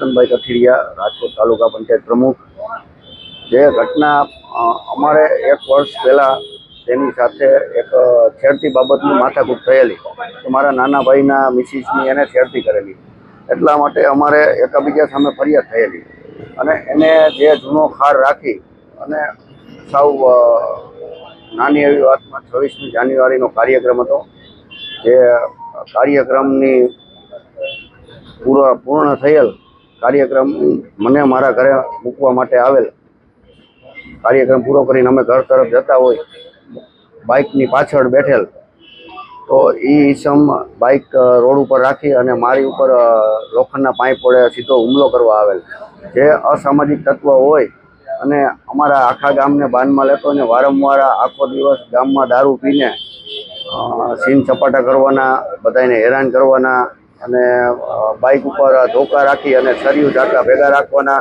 ચેતનભાઈ કથિરિયા રાજકોટ તાલુકા પંચાયત પ્રમુખ. જે ઘટના અમારે એક વર્ષ પહેલાં તેની સાથે એક છેડતી બાબતની માથાકૂટ થયેલી. મારા નાના ભાઈના મિસિસની એને છેડતી કરેલી. એટલા માટે અમારે એકાબીજા સામે ફરિયાદ થયેલી. અને એને જે જૂનો ખાર રાખી અને સાવ નાની એવી વાતમાં છવ્વીસમી જાન્યુઆરીનો કાર્યક્રમ હતો. જે કાર્યક્રમની પૂરો, પૂર્ણ થયેલ કાર્યક્રમ મને મારા ઘરે મૂકવા માટે આવેલ. કાર્યક્રમ પૂરો કરીને અમે ઘર તરફ જતા હોય, બાઇકની પાછળ બેઠેલ. તો એ ઈસમ બાઇક રોડ ઉપર રાખી અને મારી ઉપર લોખંડના પાઇપ વડે સીધો હુમલો કરવા આવેલ. જે અસામાજિક તત્વ હોય અને અમારા આખા ગામને બાનમાં લેતો અને વારંવાર આખો દિવસ ગામમાં દારૂ પીને સીન સપાટા કરવાના બધાને હેરાન કરવાના અને બાઇક ઉપર ધોકા રાખી અને સરિયું ઝાકા ભેગા રાખવાના.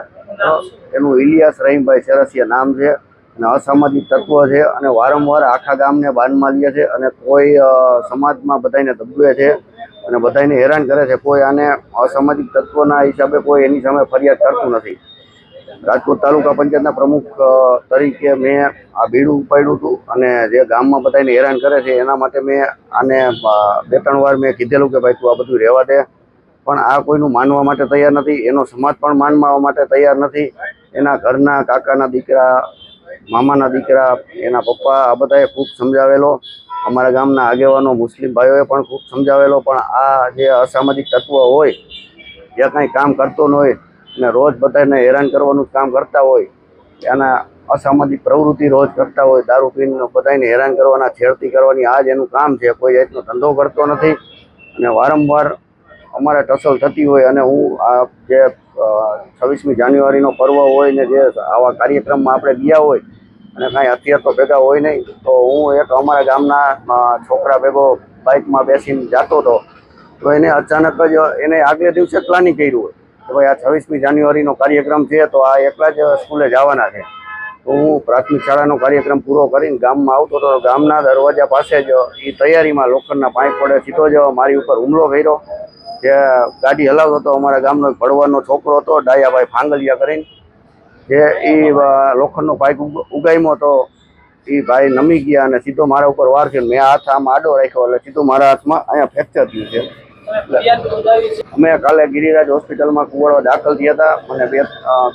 એનું ઇલિયાસ રહીમભાઈ ચરસિયા નામ છે અને અસામાજિક તત્વ છે અને વારંવાર આખા ગામને બાનમાં લે છે અને કોઈ સમાજમાં બધાને દબવે છે અને બધાને હેરાન કરે છે. કોઈ આને અસામાજિક તત્વના હિસાબે કોઈ એની સામે ફરિયાદ કરતું નથી. રાજકોટ તાલુકા પંચાયતના પ્રમુખ તરીકે મેં આ બીડું ઉપાડ્યું હતું અને જે ગામમાં બધાને હેરાન કરે છે એના માટે મેં આને બે ત્રણ વાર મેં કીધેલું કે ભાઈ તું આ બધું રહેવા દે. પણ આ કોઈનું માનવા માટે તૈયાર નથી, એનો સમાજ પણ માનવા માટે તૈયાર નથી. એના ઘરના કાકાના દીકરા, મામાના દીકરા, એના પપ્પા, આ બધાએ ખૂબ સમજાવેલો. અમારા ગામના આગેવાનો મુસ્લિમ ભાઈઓએ પણ ખૂબ સમજાવેલો. પણ આ જે અસામાજિક તત્વ હોય જે કાંઈ કામ કરતો ન હોય અને રોજ બધાને હેરાન કરવાનું કામ કરતા હોય એના અસામાજિક પ્રવૃત્તિ રોજ કરતા હોય, દારૂ પીને બધાને હેરાન કરવાના, છેડતી કરવાની, આ જ એનું કામ છે. કોઈ જાતનો ધંધો કરતો નથી. અને વારંવાર અમારે ટસલ થતી હોય અને હું આ જે છવ્વીસમી જાન્યુઆરીનો પર્વ હોય ને જે આવા કાર્યક્રમમાં આપણે ગયા હોય અને કાંઈ હથિયાર તો ભેગા હોય નહીં, તો હું એક અમારા ગામના છોકરા ભેગો બાઇકમાં બેસીને જતો હતો, તો એને અચાનક જ એને આગલે દિવસે પ્લાનિંગ કર્યું હોય. કે ભાઈ આ છવ્વીસમી જાન્યુઆરીનો કાર્યક્રમ છે તો આ એકલા જ સ્કૂલે જવાના છે. તો હું પ્રાથમિક શાળાનો કાર્યક્રમ પૂરો કરીને ગામમાં આવતો હતો. ગામના દરવાજા પાસે જ એ તૈયારીમાં લોખંડના પાઇપ પડે, સીધો જ મારી ઉપર હુમલો કર્યો. જે ગાડી હલાવતો હતો, અમારા ગામનો ભળવાનો છોકરો હતો, ડાયાભાઈ ફાંગલિયા કરીને. જે એ લોખંડનો પાઇપ ઉગ- ઉગામ્યો તો એ ભાઈ નમી ગયા અને સીધો મારા ઉપર વાર છે મેં હાથ આમ આડો રાખ્યો એટલે સીધો મારા હાથમાં અહીંયા ફ્રેક્ચર થયું છે. અમે કાલે ગિરિરાજ હોસ્પિટલમાં કુવાડવા દાખલ થયા હતા અને બે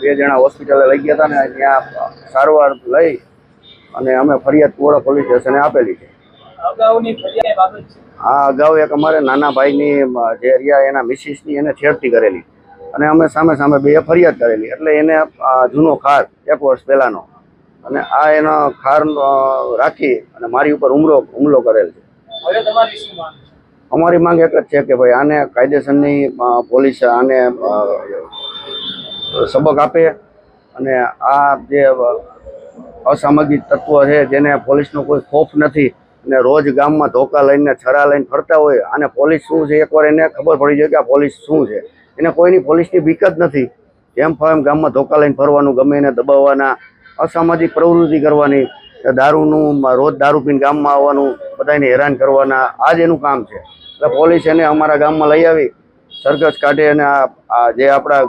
બે જણા હોસ્પિટલે લઈ ગયા હતા ને ત્યાં સારવાર લઈ અને અમે ફરિયાદ કુવાડા પોલીસ સ્ટેશને આપેલી છે. આ અગાઉ એક અમારે નાના ભાઈની જે રહ્યા એના મિસિસની એને છેડતી કરેલી અને અમે સામે સામે બે ફરિયાદ કરેલી એટલે એને જૂનો ખાર એક વર્ષ પહેલાંનો અને આ એનો ખાર રાખી અને મારી ઉપર હુમલો હુમલો કરેલ છે? અમારી માંગ એક જ છે કે ભાઈ આને કાયદેસરની પોલીસ આને સબક આપે અને આ જે અસામાજિક તત્વો છે જેને પોલીસનો કોઈ ખોફ નથી અને રોજ ગામમાં ધોકા લઈને, છરા લઈને ફરતા હોય, આને પોલીસ શું છે? એકવાર એને ખબર પડી જાય કે આ પોલીસ શું છે. એને કોઈની પોલીસની બીક જ નથી. જેમ ફાવે એમ ગામમાં ધોકા લઈને ફરવાનું, ગમે એને દબાવવાના, અસામાજિક પ્રવૃત્તિ કરવાની, દારૂનું, રોજ દારૂ પીને ગામમાં આવવાનું બધાને હેરાન કરવાના આ જ એનું કામ છે. એટલે પોલીસ એને અમારા ગામમાં લઈ આવી, સરઘસ કાઢે અને આ જે આપણા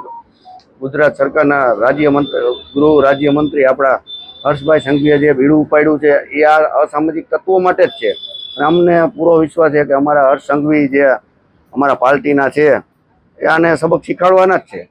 ગુજરાત સરકારના રાજ્યમંત્રી ગૃહ રાજ્યમંત્રી આપણા હર્ષભાઈ સંઘવીએ જે ભીડું ઉપાડ્યું છે, એ આ અસામાજિક તત્વો માટે જ છે. અને અમને પૂરો વિશ્વાસ છે કે અમારા હર્ષ સંઘવી જે અમારા પાર્ટીના છે, એ આને સબક શીખવાડવાના જ છે.